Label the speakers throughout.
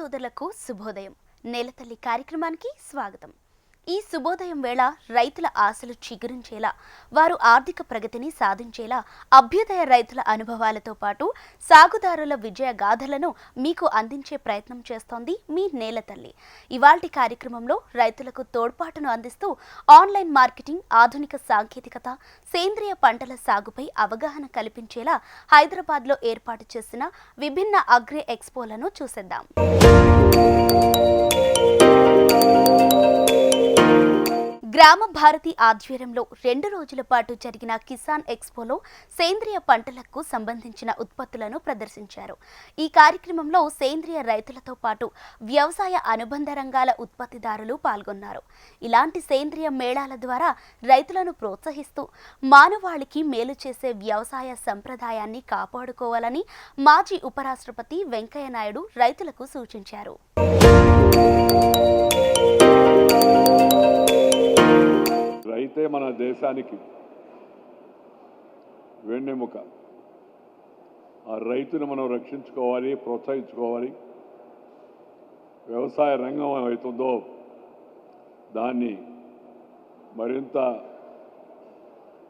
Speaker 1: సోదరులకు శుభోదయం. నేలతల్లి కార్యక్రమానికి స్వాగతం. ఈ శుభోదయం వేళ రైతుల ఆశలు చిగురించేలా వారు ఆర్థిక ప్రగతిని సాధించేలా అభ్యుదయ రైతుల అనుభవాలతో పాటు సాగుదారుల విజయ గాథలను మీకు అందించే ప్రయత్నం చేస్తోంది మీ నేలతల్లి ఇవాల్టి కార్యక్రమంలో రైతులకు తోడ్పాటును అందిస్తూ ఆన్లైన్ మార్కెటింగ్ ఆధునిక సాంకేతికత సేంద్రియ పంటల సాగుపై అవగాహన కల్పించేలా హైదరాబాద్లో ఏర్పాటు చేసిన విభిన్న అగ్రి ఎక్స్పోలను చూసేద్దాం. గ్రామ భారతి ఆధ్వర్యంలో రెండు రోజుల పాటు జరిగిన కిసాన్ ఎక్స్పోలో సేంద్రియ పంటలకు సంబంధించిన ఉత్పత్తులను ప్రదర్శించారు. ఈ కార్యక్రమంలో సేంద్రియ రైతులతో పాటు వ్యవసాయ అనుబంధ రంగాల ఉత్పత్తిదారులు పాల్గొన్నారు. ఇలాంటి సేంద్రియ మేళాల ద్వారా రైతులను ప్రోత్సహిస్తూ మానవాళికి మేలు చేసే వ్యవసాయ సంప్రదాయాన్ని కాపాడుకోవాలని మాజీ ఉపరాష్ట్రపతి వెంకయ్య నాయుడు రైతులకు సూచించారు.
Speaker 2: మన దేశానికి వెన్నెముక ఆ రైతును మనం రక్షించుకోవాలి ప్రోత్సహించుకోవాలి. వ్యవసాయ రంగం అవుతుందో దాన్ని మరింత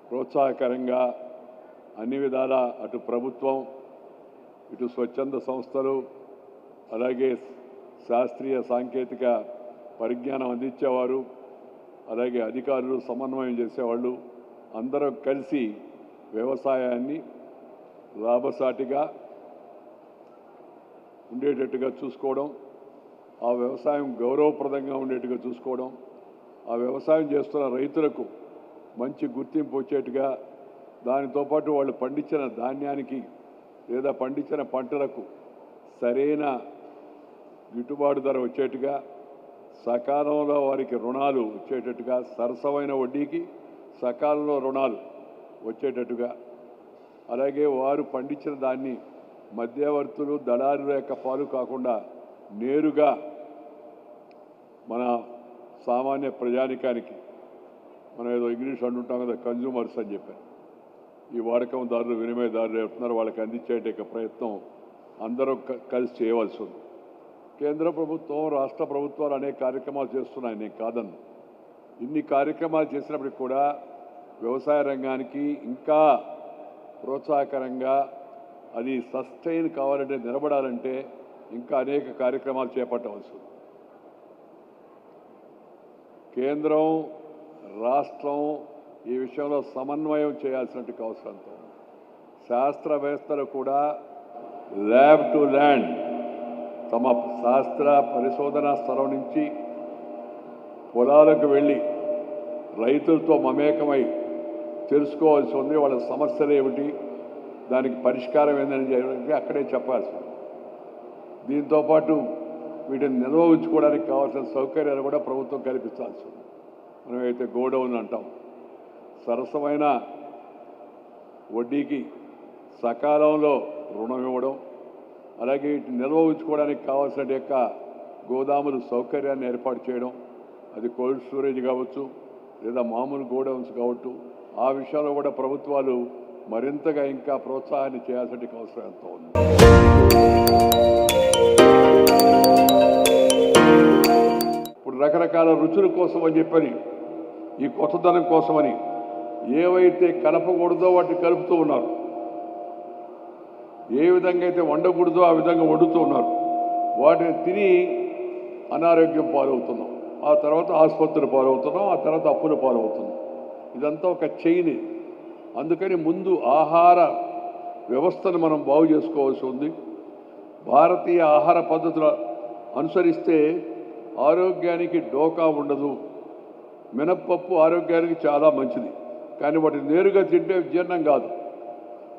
Speaker 2: ప్రోత్సాహకరంగా అన్ని విధాల అటు ప్రభుత్వం ఇటు స్వచ్ఛంద సంస్థలు అలాగే శాస్త్రీయ సాంకేతిక పరిజ్ఞానం అందించేవారు. అలాగే అధికారులు సమన్వయం చేసేవాళ్ళు అందరూ కలిసి వ్యవసాయాన్ని లాభసాటిగా ఉండేటట్టుగా చూసుకోవడం ఆ వ్యవసాయం గౌరవప్రదంగా ఉండేట్టుగా చూసుకోవడం ఆ వ్యవసాయం చేస్తున్న రైతులకు మంచి గుర్తింపు వచ్చేట్టుగా దానితో పాటు వాళ్ళు పండించిన ధాన్యానికి లేదా పండించిన పంటలకు సరైన గిట్టుబాటు ధర వచ్చేట్టుగా సకాలంలో వారికి రుణాలు వచ్చేటట్టుగా సరసమైన వడ్డీకి సకాలంలో రుణాలు వచ్చేటట్టుగా. అలాగే వారు పండించిన దాన్ని మధ్యవర్తులు దళారుల యొక్క పాలు కాకుండా నేరుగా మన సామాన్య ప్రజానికానికి మనం ఏదో ఇంగ్లీష్ అంటుంటాం కదా కన్జ్యూమర్స్ అని చెప్పారు. ఈ వాడకందారులు వినిమయదారులు చెప్తున్నారు వాళ్ళకి అందించేట ప్రయత్నం అందరూ కలిసి చేయవలసి ఉంది. కేంద్ర ప్రభుత్వం రాష్ట్ర ప్రభుత్వాలు అనేక కార్యక్రమాలు చేస్తున్నాయి. నేను కాదన్ను. ఇన్ని కార్యక్రమాలు చేసినప్పటికి కూడా వ్యవసాయ రంగానికి ఇంకా ప్రోత్సాహకరంగా అది సస్టైన్ కావాలంటే నిలబడాలంటే ఇంకా అనేక కార్యక్రమాలు చేపట్టవలసి కేంద్రం రాష్ట్రం ఈ విషయంలో సమన్వయం చేయాల్సినటువంటి అవసరంతో శాస్త్రవేత్తలు కూడా ల్యాబ్ టు ల్యాండ్ తమ శాస్త్ర పరిశోధనా స్థలం నుంచి పొలాలకు వెళ్ళి రైతులతో మమేకమై తెలుసుకోవాల్సి ఉంది. వాళ్ళ సమస్యలు ఏమిటి? దానికి పరిష్కారం ఏందని చెప్పి అక్కడే చెప్పాల్సి దీంతోపాటు దీంతో పాటు వీటిని నిల్వ ఉంచుకోవడానికి కావాల్సిన సౌకర్యాలు కూడా ప్రభుత్వం కల్పించాల్సి ఉంది. మనం అయితే గోడౌన్ అంటాం. సరసమైన వడ్డీకి సకాలంలో రుణం ఇవ్వడం అలాగే వీటిని నిల్వ ఉంచుకోవడానికి కావాల్సిన యొక్క గోదాములు సౌకర్యాన్ని ఏర్పాటు చేయడం అది కోల్డ్ స్టోరేజ్ కావచ్చు లేదా మామూలు గోడౌన్స్ కావచ్చు ఆ విషయంలో కూడా ప్రభుత్వాలు మరింతగా ఇంకా ప్రోత్సాహాన్ని చేయాల్సిన అవసరం ఎంతో ఉంది. ఇప్పుడు రకరకాల రుచుల కోసం అని చెప్పని ఈ కొత్తదనం కోసమని ఏవైతే కలపకూడదో వాటిని కలుపుతూ ఉన్నారు. ఏ విధంగా అయితే వండకూడదో ఆ విధంగా వండుతున్నారు వాటిని తిని అనారోగ్యం పాలవుతున్నాం. ఆ తర్వాత ఆసుపత్రులు పాలవుతున్నాం. ఆ తర్వాత అప్పుల పాలవుతున్నాం. ఇదంతా ఒక చైన్. అందుకని ముందు ఆహార వ్యవస్థను మనం బాగు చేసుకోవాల్సి ఉంది. భారతీయ ఆహార పద్ధతులు అనుసరిస్తే ఆరోగ్యానికి డోకా ఉండదు. మినప్పప్పు ఆరోగ్యానికి చాలా మంచిది. కానీ వాటిని నేరుగా తింటే జీర్ణం కాదు.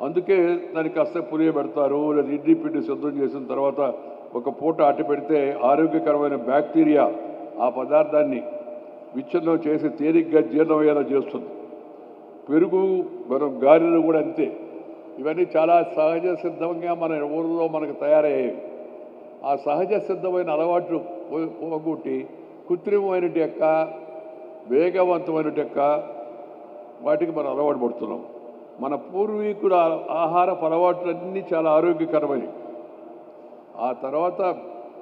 Speaker 2: అందుకే దానికి కాస్త పులియ పెడతారు లేదా ఇడ్లీ పిండి సిద్ధం చేసిన తర్వాత ఒక పూట అట్టి పెడితే ఆరోగ్యకరమైన బ్యాక్టీరియా ఆ పదార్థాన్ని విచ్ఛిన్నం చేసి తేలిగ్గా జీర్ణమయ్యేలా చేస్తుంది. పెరుగు మనం గారెలు కూడా అంతే. ఇవన్నీ చాలా సహజ సిద్ధంగా మన ఊరిలో మనకు తయారయ్యేవి. ఆ సహజ సిద్ధమైన అలవాట్లు పోగొట్టి కృత్రిమమైన యొక్క వేగవంతమైన యొక్క వాటికి మనం అలవాటు పడుతున్నాం. మన పూర్వీకుల ఆహార అలవాట్లన్నీ చాలా ఆరోగ్యకరమైనవి. ఆ తర్వాత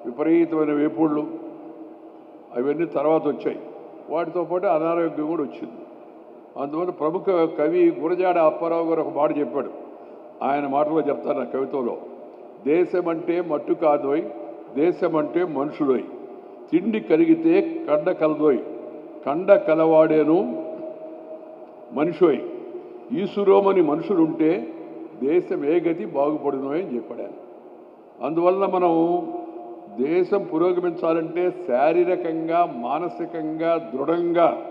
Speaker 2: విపరీతమైన వేపుళ్ళు అవన్నీ తర్వాత వచ్చాయి. వాటితో పాటు అనారోగ్యం కూడా వచ్చింది. అందువల్ల ప్రముఖ కవి గురజాడ అప్పారావు గారు ఒక మాట చెప్పాడు. ఆయన మాటలో చెప్తాను నా కవితలో. దేశమంటే మట్టు కాదోయ్ దేశమంటే మనుషులోయ్. తిండి కలిగితే కండ కలదోయ్. కండ కలవాడేను మనిషోయ్. ఈసురోమని మనుషులుంటే దేశం ఏ గతి బాగుపడును అని చెప్పాడు అందువల్ల మనం దేశం పురోగమించాలంటే శారీరకంగా మానసికంగా దృఢంగా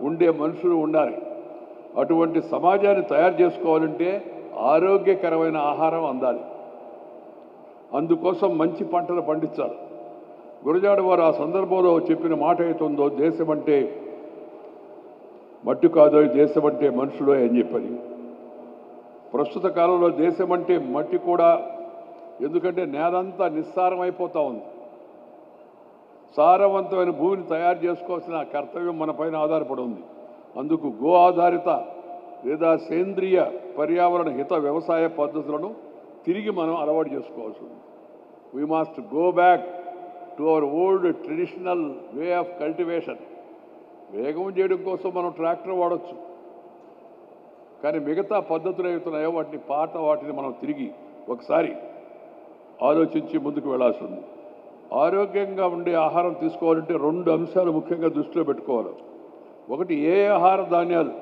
Speaker 2: ఉండే మనుషులు ఉండాలి. అటువంటి సమాజాన్ని తయారు చేసుకోవాలంటే ఆరోగ్యకరమైన ఆహారం అందాలి. అందుకోసం మంచి పంటలు పండించాలి. గురజాడ వారు ఆ సందర్భంలో చెప్పిన మాట అవుతుందో దేశం అంటే మట్టి కాదో దేశం అంటే మనుషుడు అని చెప్పని. ప్రస్తుత కాలంలో దేశం అంటే మట్టి కూడా ఎందుకంటే నేలంతా నిస్సారం అయిపోతూ ఉంది. సారవంతమైన భూమిని తయారు చేసుకోవాల్సిన కర్తవ్యం మన పైన ఆధారపడి ఉంది. అందుకు గో ఆధారిత లేదా సేంద్రియ పర్యావరణ హిత వ్యవసాయ పద్ధతులను తిరిగి మనం అలవాటు చేసుకోవాల్సి ఉంది. We must go back to our old traditional way of cultivation వేగం చేయడం కోసం మనం ట్రాక్టర్ వాడచ్చు. కానీ మిగతా పద్ధతులు ఏవైతున్నాయో వాటిని పాత వాటిని మనం తిరిగి ఒకసారి ఆలోచించి ముందుకు వెళ్ళాల్సి ఉంది. ఆరోగ్యంగా ఉండే ఆహారం తీసుకోవాలంటే రెండు అంశాలు ముఖ్యంగా దృష్టిలో పెట్టుకోవాలి. ఒకటి ఏ ఆహార ధాన్యాలు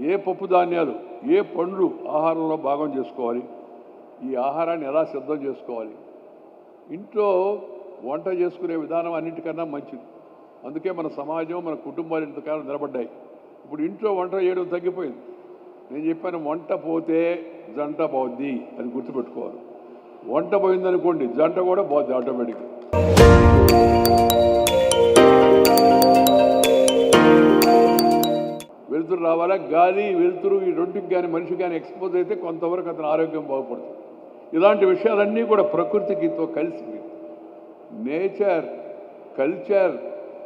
Speaker 2: ఏ పప్పు ధాన్యాలు ఏ పండ్లు ఆహారంలో భాగం చేసుకోవాలి? ఈ ఆహారాన్ని ఎలా సిద్ధం చేసుకోవాలి? ఇంట్లో వంట చేసుకునే విధానం అన్నిటికన్నా మంచిది. అందుకే మన సమాజం మన కుటుంబాలు ఇంతకాలం నిలబడ్డాయి. ఇప్పుడు ఇంట్లో వంట చేయడం తగ్గిపోయింది. నేను చెప్పాను వంట పోతే జంట పోద్ది అది గుర్తుపెట్టుకోవాలి. వంట పోయిందనుకోండి జంట కూడా పోద్ది ఆటోమేటిక్గా. వెలుతురు రావాలా? గాలి వెలుతురు ఈ రెండుకి కానీ మనిషి కానీ ఎక్స్పోజ్ అయితే కొంతవరకు అతని ఆరోగ్యం బాగుపడుతుంది. ఇలాంటి విషయాలన్నీ కూడా ప్రకృతికితో కలిసి nature culture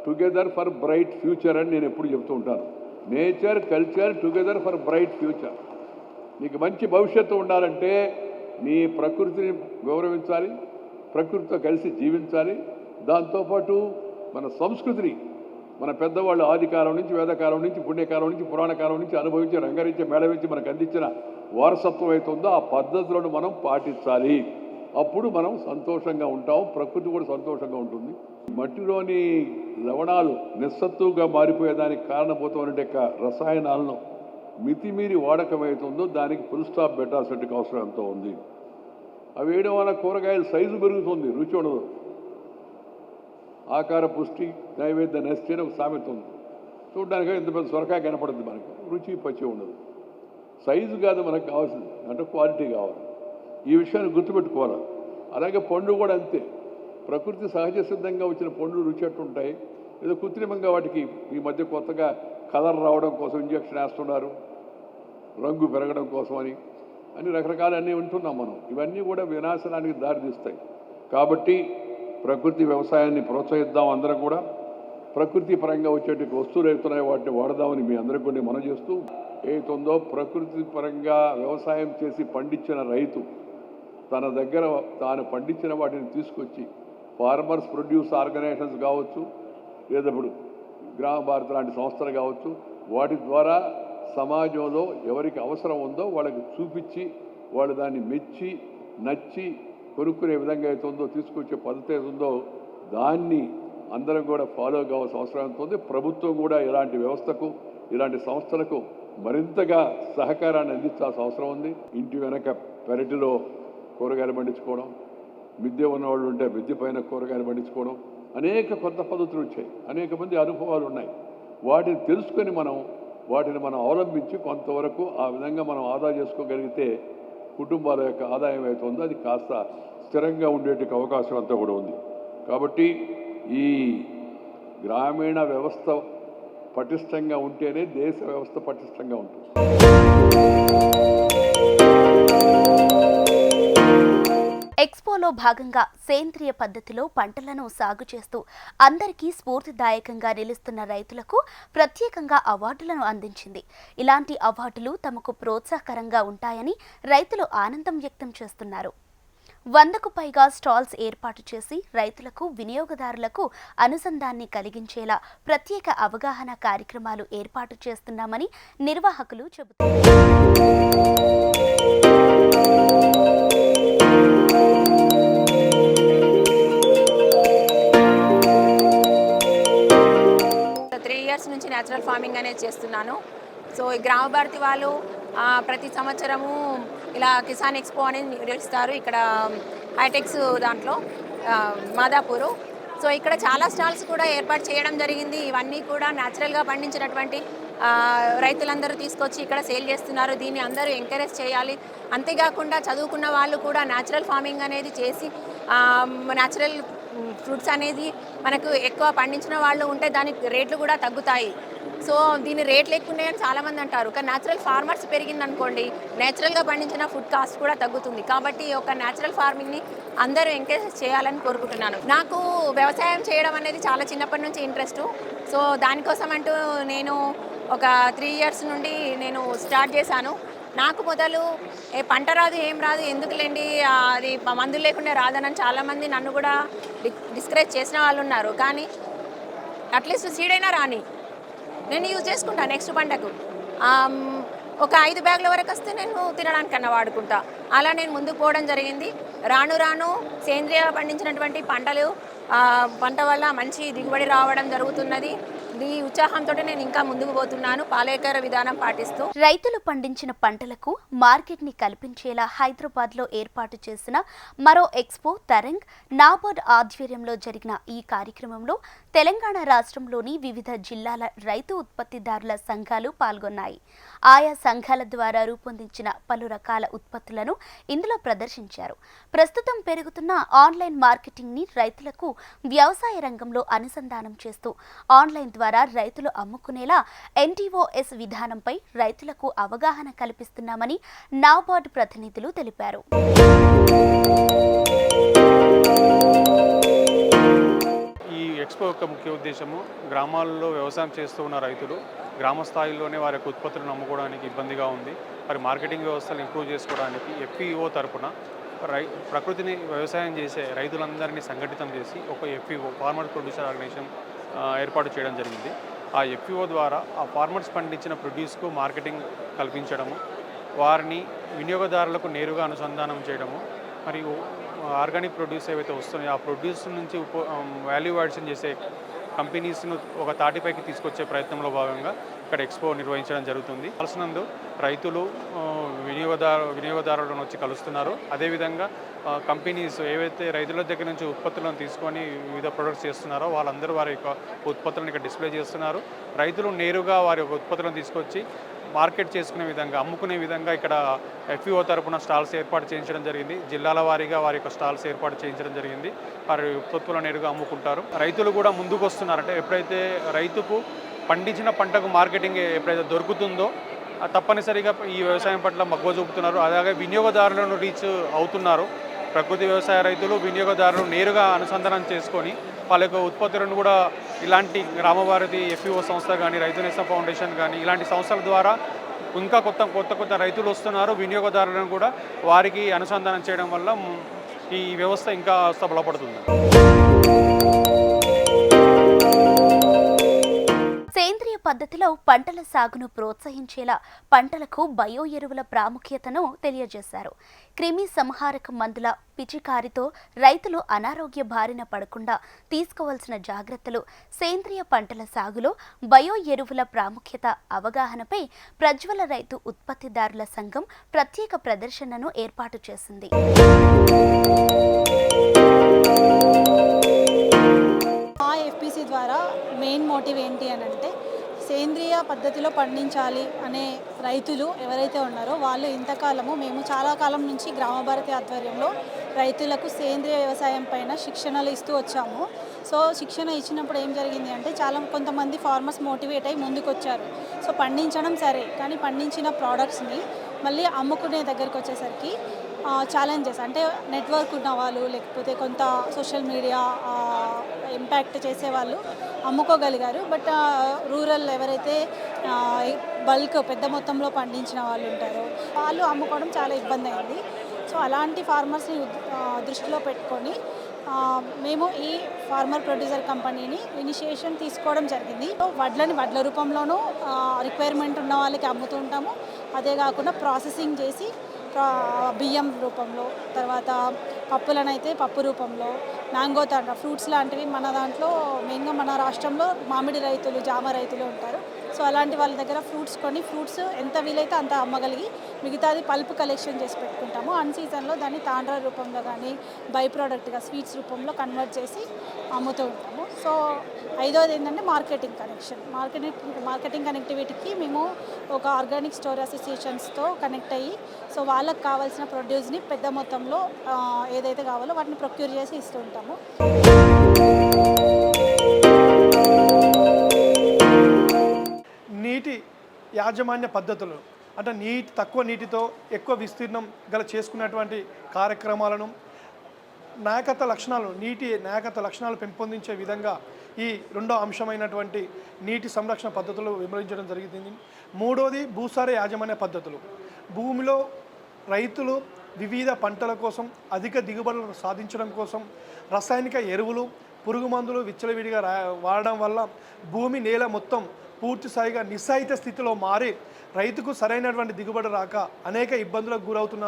Speaker 2: together for bright future అని నేను ఎప్పుడు చెప్తూ ఉంటాను. Nature culture together for bright future నీకు మంచి భవిష్యత్తు ఉండాలంటే నీ ప్రకృతిని గౌరవించాలి ప్రకృతితో కలిసి జీవించాలి. దాంతోపాటు మన సంస్కృతిని మన పెద్దవాళ్ళు ఆదికాలం నుంచి వేదకాలం నుంచి పుణ్యకాలం నుంచి పురాణకాలం నుంచి అనుభవించి రంగరించి మేళవించి మనకు అందించిన వారసత్వం అవుతుందో ఆ పద్ధతులను మనం పాటించాలి. అప్పుడు మనం సంతోషంగా ఉంటాం ప్రకృతి కూడా సంతోషంగా ఉంటుంది. మట్టిలోని లవణాలు నిస్సత్తుగా మారిపోయేదానికి కారణభూతమైన యొక్క రసాయనాలను మితిమీరి వాడకం అవుతుందో దానికి ఫుల్ స్టాప్ పెట్టాల్సిన అవసరం ఎంతో ఉంది. అవి వేయడం వల్ల కూరగాయల సైజు పెరుగుతుంది రుచి ఉండదు. ఆకార పుష్టి నైవేద్య నష్టి అని ఒక సామెత ఉంది. చూడడానికి ఇంత పెద్ద సొరకాయ కనపడుతుంది మనకు రుచి పచ్చి ఉండదు. సైజు కాదు మనకు కావాల్సింది అంటే క్వాలిటీ కావాలి. ఈ విషయాన్ని గుర్తుపెట్టుకోవాలి. అలాగే పండు కూడా అంతే. ప్రకృతి సహజ సిద్ధంగా వచ్చిన పండ్లు రుచి అట్టుంటాయి ఏదో కృత్రిమంగా వాటికి ఈ మధ్య కొత్తగా కలర్ రావడం కోసం ఇంజక్షన్ వేస్తున్నారు. రంగు పెరగడం కోసమని అని. రకరకాలు అన్నీ ఉంటున్నాం మనం. ఇవన్నీ కూడా వినాశనానికి దారితీస్తాయి. కాబట్టి ప్రకృతి వ్యవసాయాన్ని ప్రోత్సహిద్దాం అందరం కూడా. ప్రకృతి పరంగా వచ్చేటి వస్తువులు అవుతున్నాయి వాటిని వాడదామని మీ అందరికీ కొన్ని మనం చేస్తూ ఏతుందో ప్రకృతి పరంగా వ్యవసాయం చేసి పండించిన రైతు తన దగ్గర తాను పండించిన వాటిని తీసుకొచ్చి ఫార్మర్స్ ప్రొడ్యూస్ ఆర్గనైజేషన్స్ కావచ్చు లేదా ఇప్పుడు గ్రామ భారత్ లాంటి సంస్థలు కావచ్చు వాటి ద్వారా సమాజంలో ఎవరికి అవసరం ఉందో వాళ్ళకి చూపించి వాళ్ళు దాన్ని మెచ్చి నచ్చి కొనుక్కునే విధంగా అయితే ఉందో తీసుకొచ్చే పద్ధతి ఉందో దాన్ని అందరం కూడా ఫాలో కావాల్సిన అవసరం ఉంటుంది ప్రభుత్వం కూడా ఇలాంటి వ్యవస్థకు ఇలాంటి సంస్థలకు మరింతగా సహకారాన్ని అందించాల్సిన అవసరం ఉంది. ఇంటి వెనక పెరటిలో కూరగాయలు పండించుకోవడం మిద్దె ఉన్నవాళ్ళు ఉంటే మిద్దె పైన కూరగాయలు పండించుకోవడం అనేక కొత్త పద్ధతులు వచ్చాయి. అనేక మంది అనుభవాలు ఉన్నాయి. వాటిని తెలుసుకొని మనం వాటిని మనం అవలంబించి కొంతవరకు ఆ విధంగా మనం ఆదా చేసుకోగలిగితే కుటుంబాల యొక్క ఆదాయం అయితే ఉందో అది కాస్త స్థిరంగా ఉండేటికి అవకాశం అంతా కూడా ఉంది. కాబట్టి ఈ గ్రామీణ వ్యవస్థ పటిష్టంగా ఉంటేనే దేశ వ్యవస్థ పటిష్టంగా ఉంటుంది.
Speaker 1: ఎక్స్పోలో భాగంగా సేంద్రియ పద్ధతిలో పంటలను సాగు చేస్తూ అందరికీ స్ఫూర్తిదాయకంగా నిలుస్తున్న రైతులకు ప్రత్యేకంగా అవార్డులను అందించింది. ఇలాంటి అవార్డులు తమకు ప్రోత్సాహకరంగా ఉంటాయని రైతులు ఆనందం వ్యక్తం చేస్తున్నారు. వందకు పైగా స్టాల్స్ ఏర్పాటు చేసి రైతులకు వినియోగదారులకు అనుసంధాన్ని కలిగించేలా ప్రత్యేక అవగాహన కార్యక్రమాలు ఏర్పాటు చేస్తున్నామని నిర్వాహకులు చెబుతారు
Speaker 3: న్యాచురల్ ఫార్మింగ్ అనేది చేస్తున్నాను. సో ఈ గ్రామ భారతి వాళ్ళు ప్రతి సంవత్సరము ఇలా కిసాన్ ఎక్స్పో అనేది నిర్వహిస్తారు ఇక్కడ హైటెక్స్ దాంట్లో మాదాపూరు. సో ఇక్కడ చాలా స్టాల్స్ కూడా ఏర్పాటు చేయడం జరిగింది. ఇవన్నీ కూడా న్యాచురల్గా పండించినటువంటి రైతులందరూ తీసుకొచ్చి ఇక్కడ సేల్ చేస్తున్నారు. దీన్ని అందరూ ఎంకరేజ్ చేయాలి. అంతేకాకుండా చదువుకున్న వాళ్ళు కూడా న్యాచురల్ ఫార్మింగ్ అనేది చేసి న్యాచురల్ ఫ్రూట్స్ అనేది మనకు ఎక్కువ పండించిన వాళ్ళు ఉంటే దానికి రేట్లు కూడా తగ్గుతాయి. సో దీని రేట్లు ఎక్కువ ఉన్నాయని చాలామంది అంటారు. కానీ న్యాచురల్ ఫార్మర్స్ పెరిగింది అనుకోండి నేచురల్గా పండించిన ఫుడ్ కాస్ట్ కూడా తగ్గుతుంది. కాబట్టి ఈ ఒక న్యాచురల్ ఫార్మింగ్ని అందరూ ఎంకరేజ్ చేయాలని కోరుకుంటున్నాను. నాకు వ్యవసాయం చేయడం అనేది చాలా చిన్నప్పటి నుంచి ఇంట్రెస్ట్ సో దానికోసం అంటూ నేను ఒక త్రీ ఇయర్స్ నుండి నేను స్టార్ట్ చేశాను. నాకు మొదలు ఏ పంట రాదు ఏం రాదు ఎందుకులేండి అది మందులు లేకుండా రాదనని చాలామంది నన్ను కూడా డి డిస్కరేజ్ చేసిన వాళ్ళు ఉన్నారు. కానీ అట్లీస్ట్ సీడ్ అయినా రాని. నేను యూజ్ చేసుకుంటాను నెక్స్ట్ పంటకు. ఒక ఐదు బ్యాగుల వరకు వస్తే నేను తినడానికన్నా వాడుకుంటా. అలా నేను ముందుకు పోవడం జరిగింది. రాను రాను సేంద్రియ పండించినటువంటి పంటలు పంట వల్ల మంచి దిగుబడి రావడం జరుగుతున్నది. ఈ ఉత్సాహంతో నేను ఇంకా ముందుకు పోతున్నాను. పాలేకర విధానం పాటిస్తూ.
Speaker 1: రైతులు పండించిన పంటలకు మార్కెట్ని కల్పించేలా హైదరాబాద్లో ఏర్పాటు చేసిన మరో ఎక్స్పో తరంగ్ నాబార్డ్ ఆధ్వర్యంలో జరిగిన ఈ కార్యక్రమంలో తెలంగాణ రాష్ట్రంలోని వివిధ జిల్లాల రైతు ఉత్పత్తిదారుల సంఘాలు పాల్గొన్నాయి. ఆయా సంఘాల ద్వారా రూపొందించిన పలు రకాల ఉత్పత్తులను ఇందులో ప్రదర్శించారు. ప్రస్తుతం పెరుగుతున్న ఆన్లైన్ మార్కెటింగ్ని రైతులకు వ్యవసాయ రంగంలో అనుసంధానం చేస్తూ ఆన్లైన్ ద్వారా రైతులు అమ్ముకునేలా ఎన్టీఓఎస్ విధానంపై రైతులకు అవగాహన కల్పిస్తున్నామని నాబార్డ్ ప్రతినిధులు తెలిపారు.
Speaker 4: ఈ ఎక్స్పో యొక్క ముఖ్య ఉద్దేశము గ్రామాల్లో వ్యవసాయం చేస్తూ ఉన్న రైతులు గ్రామ స్థాయిలోనే వారి యొక్క ఉత్పత్తులను అమ్ముకోవడానికి ఇబ్బందిగా ఉంది. వారి మార్కెటింగ్ వ్యవస్థలు ఇంప్రూవ్ చేసుకోవడానికి ఎఫ్పిఓ తరపున రై ప్రకృతిని వ్యవసాయం చేసే రైతులందరినీ సంఘటితం చేసి ఒక ఎఫ్పిఓ ఫార్మర్ ప్రొడ్యూసర్ ఆర్గనైజేషన్ ఏర్పాటు చేయడం జరిగింది. ఆ ఎఫ్పిఓ ద్వారా ఆ ఫార్మర్స్ పండించిన ప్రొడ్యూస్కు మార్కెటింగ్ కల్పించడము వారిని వినియోగదారులకు నేరుగా అనుసంధానం చేయడము మరియు ఆర్గానిక్ ప్రొడ్యూస్ ఏవైతే వస్తున్నాయో ఆ ప్రొడ్యూస్ నుంచి ఉప వాల్యూ యాడిషన్ చేసే కంపెనీస్ను ఒక తాటిపైకి తీసుకొచ్చే ప్రయత్నంలో భాగంగా ఇక్కడ ఎక్స్పో నిర్వహించడం జరుగుతుంది. కలిసినందు రైతులు వినియోగదారు వినియోగదారులను వచ్చి కలుస్తున్నారు. అదేవిధంగా కంపెనీస్ ఏవైతే రైతుల దగ్గర నుంచి ఉత్పత్తులను తీసుకొని వివిధ ప్రొడక్ట్స్ చేస్తున్నారో వాళ్ళందరూ వారి యొక్క ఉత్పత్తులను ఇక్కడ డిస్ప్లే చేస్తున్నారు. రైతులు నేరుగా వారి యొక్క ఉత్పత్తులను తీసుకొచ్చి మార్కెట్ చేసుకునే విధంగా అమ్ముకునే విధంగా ఇక్కడ ఎఫ్ఈఓ తరపున స్టాల్స్ ఏర్పాటు చేయించడం జరిగింది. జిల్లాల వారీగా వారి యొక్క స్టాల్స్ ఏర్పాటు చేయించడం జరిగింది. వారి ఉత్పత్తులను నేరుగా అమ్ముకుంటారు. రైతులు కూడా ముందుకు వస్తున్నారు అంటే ఎప్పుడైతే రైతుకు పండించిన పంటకు మార్కెటింగ్ ఎప్పుడైతే దొరుకుతుందో తప్పనిసరిగా ఈ వ్యవసాయం పట్ల మక్కువ చూపుతున్నారు. అలాగే వినియోగదారులను రీచ్ అవుతున్నారు. ప్రకృతి వ్యవసాయ రైతులు వినియోగదారులు నేరుగా అనుసంధానం చేసుకొని వాళ్ళ యొక్క ఉత్పత్తులను కూడా ఇలాంటి గ్రామభారతి ఎఫ్ఈఓ సంస్థ కానీ రైతు నేస్తం ఫౌండేషన్ కానీ ఇలాంటి సంస్థల ద్వారా ఇంకా కొత్త కొత్త కొత్త రైతులు వస్తున్నారు. వినియోగదారులను కూడా వారికి అనుసంధానం చేయడం వల్ల ఈ వ్యవస్థ ఇంకా
Speaker 1: సబలపడుతుంది. పద్ధతిలో పంటల సాగును ప్రోత్సహించేలా పంటలకు బయో ఎరువుల ప్రాముఖ్యతను తెలియజేశారు. క్రిమి సంహారక మందుల పిచికారితో రైతులు అనారోగ్య బారిన పడకుండా తీసుకోవాల్సిన జాగ్రత్తలు సేంద్రియ పంటల సాగులో బయో ఎరువుల ప్రాముఖ్యత అవగాహనపై ప్రజ్వల రైతు ఉత్పత్తిదారుల సంఘం ప్రత్యేక ప్రదర్శనను ఏర్పాటు చేసింది.
Speaker 5: మా ఎఫ్పిసి ద్వారా మెయిన్ మోటివ్ ఏంటి అని అంటే సేంద్రియ పద్ధతిలో పండించాలి అనే రైతులు ఎవరైతే ఉన్నారో వాళ్ళు ఇంతకాలము మేము చాలా కాలం నుంచి గ్రామభారతి ఆధ్వర్యంలో రైతులకు సేంద్రియ వ్యవసాయం పైన శిక్షణలు ఇస్తూ వచ్చాము. సో శిక్షణ ఇచ్చినప్పుడు ఏం జరిగింది అంటే చాలా కొంతమంది ఫార్మర్స్ మోటివేట్ అయ్యి ముందుకొచ్చారు. సో పండించడం సరే కానీ పండించిన ప్రోడక్ట్స్ని మళ్ళీ అమ్ముకునే దగ్గరికి వచ్చేసరికి ఛాలెంజెస్ అంటే నెట్వర్క్ ఉన్న వాళ్ళు లేకపోతే కొంత సోషల్ మీడియా ఇంపాక్ట్ చేసేవాళ్ళు అమ్ముకోగలిగారు. బట్ రూరల్ ఎవరైతే బల్క్ పెద్ద మొత్తంలో పండించిన వాళ్ళు ఉంటారో వాళ్ళు అమ్ముకోవడం చాలా ఇబ్బంది అయింది. సో అలాంటి ఫార్మర్స్ని దృష్టిలో పెట్టుకొని మేము ఈ ఫార్మర్ ప్రొడ్యూసర్ కంపెనీని ఇనిషియేషన్ తీసుకోవడం జరిగింది. వడ్లని వడ్ల రూపంలోనూ రిక్వైర్మెంట్ ఉన్న వాళ్ళకి అమ్ముతూ ఉంటాము. అదే కాకుండా ప్రాసెసింగ్ చేసి బియ్యం రూపంలో తర్వాత పప్పులనైతే పప్పు రూపంలో మ్యాంగో తండ్ర ఫ్రూట్స్ లాంటివి మన దాంట్లో మెయిన్గా మన రాష్ట్రంలో మామిడి రైతులు జామ రైతులు ఉంటారు. సో అలాంటి వాళ్ళ దగ్గర ఫ్రూట్స్ కొని ఫ్రూట్స్ ఎంత వీలైతే అంత అమ్మగలిగి మిగతాది పల్ప్ కలెక్షన్ చేసి పెట్టుకుంటాము. అన్ సీజన్లో దాన్ని తాండ్ర రూపంలో కానీ బై ప్రోడక్ట్గా స్వీట్స్ రూపంలో కన్వర్ట్ చేసి అమ్ముతూ ఉంటాము. సో ఐదోది ఏంటంటే మార్కెటింగ్ కనెక్షన్. మార్కెటింగ్ మార్కెటింగ్ కనెక్టివిటీకి మేము ఒక ఆర్గానిక్ స్టోర్ అసోసియేషన్స్తో కనెక్ట్ అయ్యి సో వాళ్ళకి కావాల్సిన ప్రొడ్యూస్ని పెద్ద మొత్తంలో ఏదైతే కావాలో వాటిని ప్రొక్యూర్ చేసి ఇస్తూ ఉంటాము.
Speaker 6: నీటి యాజమాన్య పద్ధతులు. అంటే నీటి తక్కువ నీటితో ఎక్కువ విస్తీర్ణం గల చేసుకున్నటువంటి కార్యక్రమాలను నాయకత్వ లక్షణాలు నీటి నాయకత్వ లక్షణాలు పెంపొందించే విధంగా ఈ రెండో అంశమైనటువంటి నీటి సంరక్షణ పద్ధతులు విమరించడం జరిగింది. మూడోది భూసార యాజమాన్య పద్ధతులు. భూమిలో రైతులు వివిధ పంటల కోసం అధిక దిగుబడులను సాధించడం కోసం రసాయనిక ఎరువులు పురుగు మందులు విచ్చలవిడిగా రా- వాడడం వల్ల భూమి నేల మొత్తం పూర్తి స్థాయిగా నిస్సాయిత స్థితిలో మారి రైతుకు సరైనటువంటి దిగుబడి రాక అనేక ఇబ్బందులకు గురవుతున్న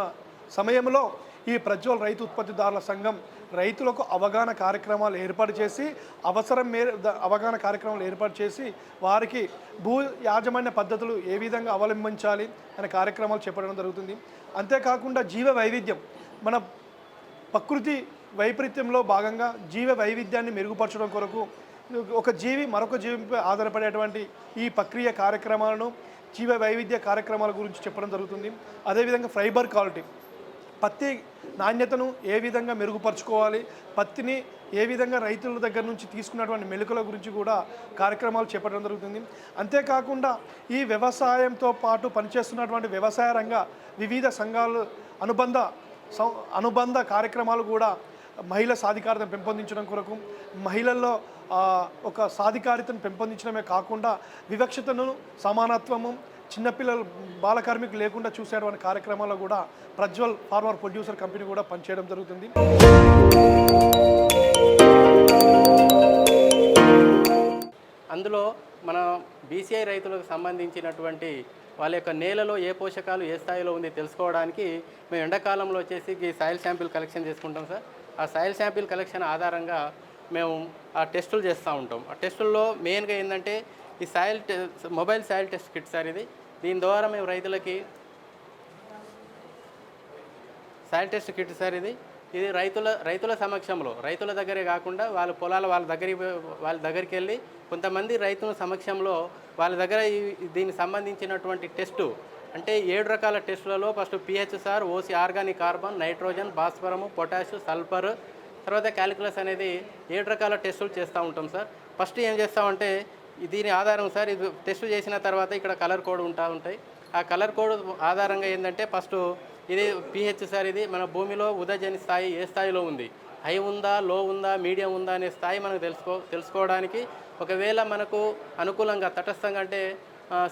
Speaker 6: సమయంలో ఈ ప్రజ్వల్ రైతు ఉత్పత్తిదారుల సంఘం రైతులకు అవగాహన కార్యక్రమాలు ఏర్పాటు చేసి అవసరం మేర అవగాహన కార్యక్రమాలు ఏర్పాటు చేసి వారికి భూ యాజమాన్య పద్ధతులు ఏ విధంగా అవలంబించాలి అనే కార్యక్రమాలు చెప్పడం జరుగుతుంది. అంతేకాకుండా జీవ వైవిధ్యం. మన ప్రకృతి వైపరీత్యంలో భాగంగా జీవ వైవిధ్యాన్ని మెరుగుపరచడం కొరకు ఒక జీవి మరొక జీవిపై ఆధారపడేటువంటి ఈ ప్రక్రియ కార్యక్రమాలను జీవ వైవిధ్య కార్యక్రమాల గురించి చెప్పడం జరుగుతుంది. అదేవిధంగా ఫైబర్ క్వాలిటీ. పత్తి నాణ్యతను ఏ విధంగా మెరుగుపరుచుకోవాలి? పత్తిని ఏ విధంగా రైతుల దగ్గర నుంచి తీసుకున్నటువంటి మెలుకల గురించి కూడా కార్యక్రమాలు చేపట్టడం జరుగుతుంది. అంతేకాకుండా ఈ వ్యవసాయంతో పాటు పనిచేస్తున్నటువంటి వ్యవసాయ రంగ వివిధ సంఘాలు అనుబంధ అనుబంధ కార్యక్రమాలు కూడా మహిళ సాధికారతను పెంపొందించడం కొరకు మహిళల్లో ఒక సాధికారితను పెంపొందించడమే కాకుండా వివక్షతను సమానత్వము చిన్నపిల్లలు బాల కార్మికులు లేకుండా చూసేటువంటి కార్యక్రమాల్లో కూడా ప్రజ్వల్ ఫార్మర్ ప్రొడ్యూసర్ కంపెనీ కూడా పనిచేయడం జరుగుతుంది.
Speaker 7: అందులో మన బీసీఐ రైతులకు సంబంధించినటువంటి వాళ్ళ యొక్క నేలలో ఏ పోషకాలు ఏ స్థాయిలో ఉంది తెలుసుకోవడానికి మేము ఎండాకాలంలో వచ్చేసి ఈ సాయిల్ శాంపిల్ కలెక్షన్ చేసుకుంటాం సార్. ఆ సాయిల్ శాంపిల్ కలెక్షన్ ఆధారంగా మేము ఆ టెస్టులు చేస్తూ ఉంటాం. ఆ టెస్టుల్లో మెయిన్గా ఏంటంటే ఈ soil mobile soil test kit sir ఇది దీని ద్వారా మేము రైతులకి సాయిల్ టెస్ట్ కిట్ సార్ ఇది ఇది రైతుల రైతుల సమక్షంలో రైతుల దగ్గరే కాకుండా వాళ్ళ పొలాల వాళ్ళ దగ్గరికి వాళ్ళ దగ్గరికి వెళ్ళి కొంతమంది రైతుల సమక్షంలో వాళ్ళ దగ్గర దీనికి సంబంధించినటువంటి టెస్టు అంటే ఏడు రకాల టెస్టులలో first P H S R OC organic carbon nitrogen భాస్వరము potash sulphur. తర్వాత క్యాలిక్యులస్ అనేది ఏడు రకాల టెస్టులు చేస్తూ ఉంటాం సార్. ఫస్ట్ ఏం చేస్తామంటే దీని ఆధారం సార్ ఇది టెస్ట్ చేసిన తర్వాత ఇక్కడ కలర్ కోడ్ ఉంటా ఉంటాయి. ఆ కలర్ కోడ్ ఆధారంగా ఏంటంటే ఫస్ట్ ఇది పిహెచ్ సార్ ఇది మన భూమిలో ఉదజని స్థాయి ఏ స్థాయిలో ఉంది? హై ఉందా లో ఉందా మీడియం ఉందా అనే స్థాయి మనకు తెలుసుకో తెలుసుకోవడానికి ఒకవేళ మనకు అనుకూలంగా తటస్థంగా అంటే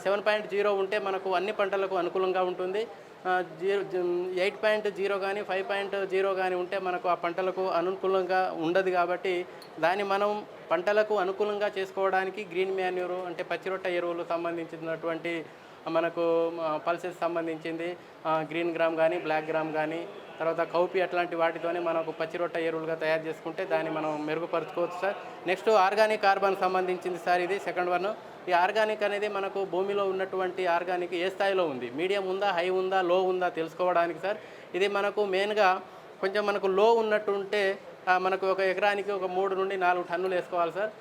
Speaker 7: సెవెన్ పాయింట్ జీరో ఉంటే మనకు అన్ని పంటలకు అనుకూలంగా ఉంటుంది. జీరో ఎయిట్ పాయింట్ జీరో కానీ ఫైవ్ పాయింట్ జీరో కానీ ఉంటే మనకు ఆ పంటలకు అనుకూలంగా ఉండదు కాబట్టి దాన్ని మనం పంటలకు అనుకూలంగా చేసుకోవడానికి గ్రీన్ మ్యాన్యూరు అంటే పచ్చిరొట్ట ఎరువులు సంబంధించినటువంటి మనకు పల్సెస్ సంబంధించింది గ్రీన్ గ్రామ్ కానీ బ్లాక్ గ్రామ్ కానీ తర్వాత కౌపి అట్లాంటి వాటితోనే మనకు పచ్చిరొట్ట ఎరువులుగా తయారు చేసుకుంటే దాన్ని మనం మెరుగుపరచుకోవచ్చు సార్. నెక్స్ట్ ఆర్గానిక్ కార్బన్ సంబంధించింది సార్ ఇది సెకండ్ వన్ ఈ ఆర్గానిక్ అనేది మనకు భూమిలో ఉన్నటువంటి ఆర్గానిక్ ఏ స్థాయిలో ఉంది? మీడియం ఉందా? హై ఉందా? లో ఉందా? తెలుసుకోవడానికి సార్. ఇది మనకు మెయిన్గా కొంచెం మనకు లో ఉన్నట్టు ఉంటే మనకు ఒక ఎకరానికి ఒక మూడు నుండి నాలుగు టన్నులు వేసుకోవాలి సార్.